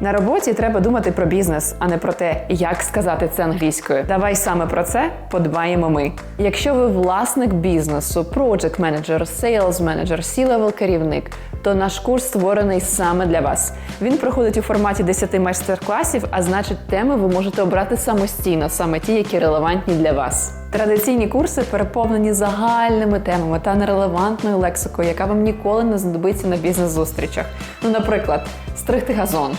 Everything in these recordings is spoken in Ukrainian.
На роботі треба думати про бізнес, а не про те, як сказати це англійською. Давай саме про це подбаємо ми. Якщо ви власник бізнесу, project менеджер, sales менеджер, C-level керівник, то наш курс створений саме для вас. Він проходить у форматі 10 майстер-класів, а значить, теми ви можете обрати самостійно, саме ті, які релевантні для вас. Традиційні курси переповнені загальними темами та нерелевантною лексикою, яка вам ніколи не знадобиться на бізнес-зустрічах. Ну, наприклад, стригти газон.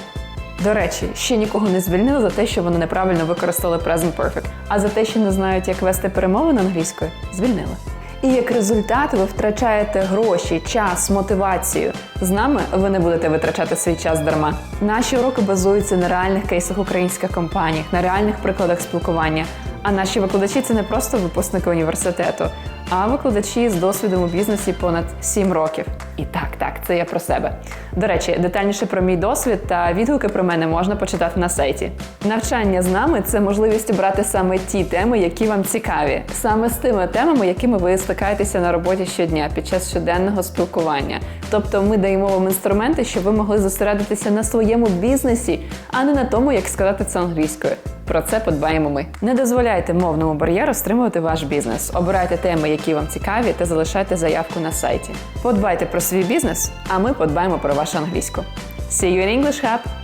До речі, ще нікого не звільнили за те, що вони неправильно використали Present Perfect, а за те, що не знають, як вести перемовини англійською, звільнили. І як результат ви втрачаєте гроші, час, мотивацію. З нами ви не будете витрачати свій час дарма. Наші уроки базуються на реальних кейсах українських компаній, на реальних прикладах спілкування. А наші викладачі це не просто випускники університету, а викладачі з досвідом у бізнесі понад 7 років. І так, так, це я про себе. До речі, детальніше про мій досвід та відгуки про мене можна почитати на сайті. Навчання з нами це можливість обрати саме ті теми, які вам цікаві, саме з тими темами, якими ви стикаєтеся на роботі щодня під час щоденного спілкування. Тобто ми даємо вам інструменти, щоб ви могли зосередитися на своєму бізнесі, а не на тому, як сказати це англійською. Про це подбаємо ми. Не дозволяйте мовному бар'єру стримувати ваш бізнес. Обирайте теми, які вам цікаві, та залишайте заявку на сайті. Подбайте про свій бізнес, а ми подбаємо про вашу англійську. See you in English Hub!